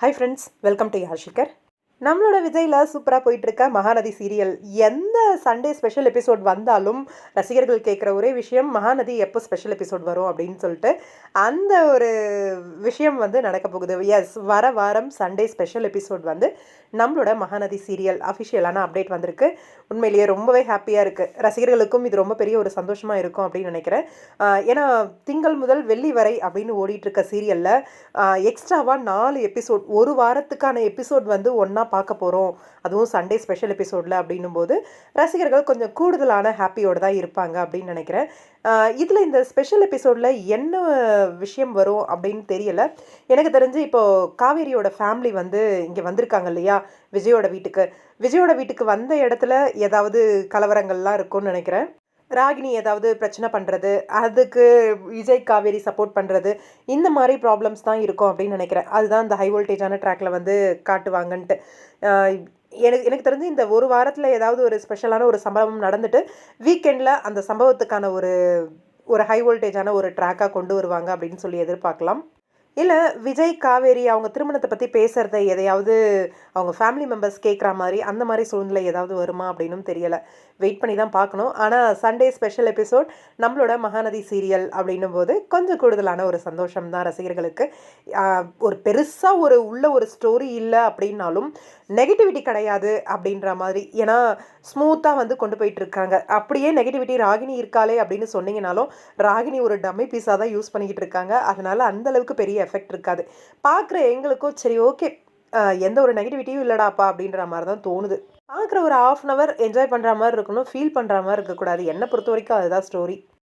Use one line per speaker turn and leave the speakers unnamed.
Hi friends welcome to யாஷிகர் நம்மளோட விஜயில் சூப்பராக போயிட்டுருக்க மகாநதி சீரியல். எந்த சண்டே ஸ்பெஷல் எபிசோட் வந்தாலும் ரசிகர்கள் கேட்குற ஒரே விஷயம் மகாநதி எப்போ ஸ்பெஷல் எபிசோட் வரும் அப்படின்னு சொல்லிட்டு அந்த ஒரு விஷயம் வந்து நடக்க போகுது. எஸ் வர வாரம் சண்டே ஸ்பெஷல் எபிசோட் வந்து நம்மளோட மகாநதி சீரியல் அஃபிஷியலான அப்டேட் வந்திருக்கு. உண்மையிலேயே ரொம்பவே ஹாப்பியாக இருக்குது ரசிகர்களுக்கும் இது ரொம்ப பெரிய ஒரு சந்தோஷமாக இருக்கும் அப்படின்னு நினைக்கிறேன். ஏன்னா திங்கள் முதல் வெள்ளி வரை அப்படின்னு ஓடிட்டுருக்க சீரியலில் எக்ஸ்ட்ராவாக நாலு எபிசோட் ஒரு வாரத்துக்கான எபிசோட் வந்து ஒன்றா பார்க்க போகிறோம் அதுவும் சண்டே ஸ்பெஷல் எபிசோடில் அப்படின்னும் போது ரசிகர்கள் கொஞ்சம் கூடுதலான ஹாப்பியோடு தான் இருப்பாங்க அப்படின்னு நினைக்கிறேன். இதில் இந்த ஸ்பெஷல் எபிசோடில் என்ன விஷயம் வரும் அப்படின்னு தெரியல. எனக்கு தெரிஞ்சு இப்போது காவேரியோட ஃபேமிலி வந்து இங்கே வந்திருக்காங்க இல்லையா? விஜயோட வீட்டுக்கு. விஜயோட வீட்டுக்கு வந்த இடத்துல ஏதாவது கலவரங்கள்லாம் இருக்கும்னு நினைக்கிறேன். ராகினி ஏதாவது பிரச்சனை பண்ணுறது அதுக்கு விஜய் காவேரி சப்போர்ட் பண்ணுறது இந்த மாதிரி ப்ராப்ளம்ஸ் தான் இருக்கும் அப்படின்னு நினைக்கிறேன். அதுதான் இந்த ஹை வோல்டேஜான ட்ராக்ல வந்து காட்டுவாங்கன்ட்டு. எனக்கு எனக்கு தெரிஞ்சு இந்த ஒரு வாரத்தில் ஏதாவது ஒரு ஸ்பெஷலான ஒரு சம்பவம் நடந்துட்டு வீக்கெண்டில் அந்த சம்பவத்துக்கான ஒரு ஒரு ஹை வோல்டேஜான ஒரு ட்ராக்காக கொண்டு வருவாங்க அப்படின்னு சொல்லி எதிர்பார்க்கலாம். இல்லை விஜய் காவேரி அவங்க திருமணத்தை பற்றி பேசுகிறத எதையாவது அவங்க ஃபேமிலி மெம்பர்ஸ் கேட்குற மாதிரி அந்த மாதிரி சூழ்நிலை ஏதாவது வருமா அப்படின்னும் தெரியலை. வெயிட் பண்ணி தான் பார்க்கணும். ஆனால் சண்டே ஸ்பெஷல் எபிசோட் நம்மளோட மகாநதி சீரியல் அப்படின்னும் போது கொஞ்சம் கூடுதலான ஒரு சந்தோஷம் தான் ரசிகர்களுக்கு. ஒரு பெருசாக ஒரு உள்ள ஒரு ஸ்டோரி இல்லை அப்படின்னாலும் நெகட்டிவிட்டி கிடையாது அப்படின்ற மாதிரி. ஏன்னா ஸ்மூத்தாக வந்து கொண்டு போயிட்டு இருக்காங்க. அப்படியே நெகட்டிவிட்டி ராகினி இருக்காளே அப்படின்னு சொன்னீங்கனாலும் ராகினி ஒரு டம்மி பீஸாக தான் யூஸ் பண்ணிக்கிட்டு இருக்காங்க. அதனால் அந்தளவுக்கு பெரிய எஃபெக்ட் இருக்காது. பார்க்குற எங்களுக்கும் சரி ஓகே எந்த ஒரு நெகட்டிவிட்டியும் இல்லைடாப்பா அப்படின்ற மாதிரி தான் தோணுது. பார்க்குற ஒரு ஆஃப் அன் அவர் என்ஜாய் பண்ணுற மாதிரி இருக்கணும் ஃபீல் பண்ணுற மாதிரி இருக்கக்கூடாது. என்னை பொறுத்த வரைக்கும் அதுதான் ஸ்டோரி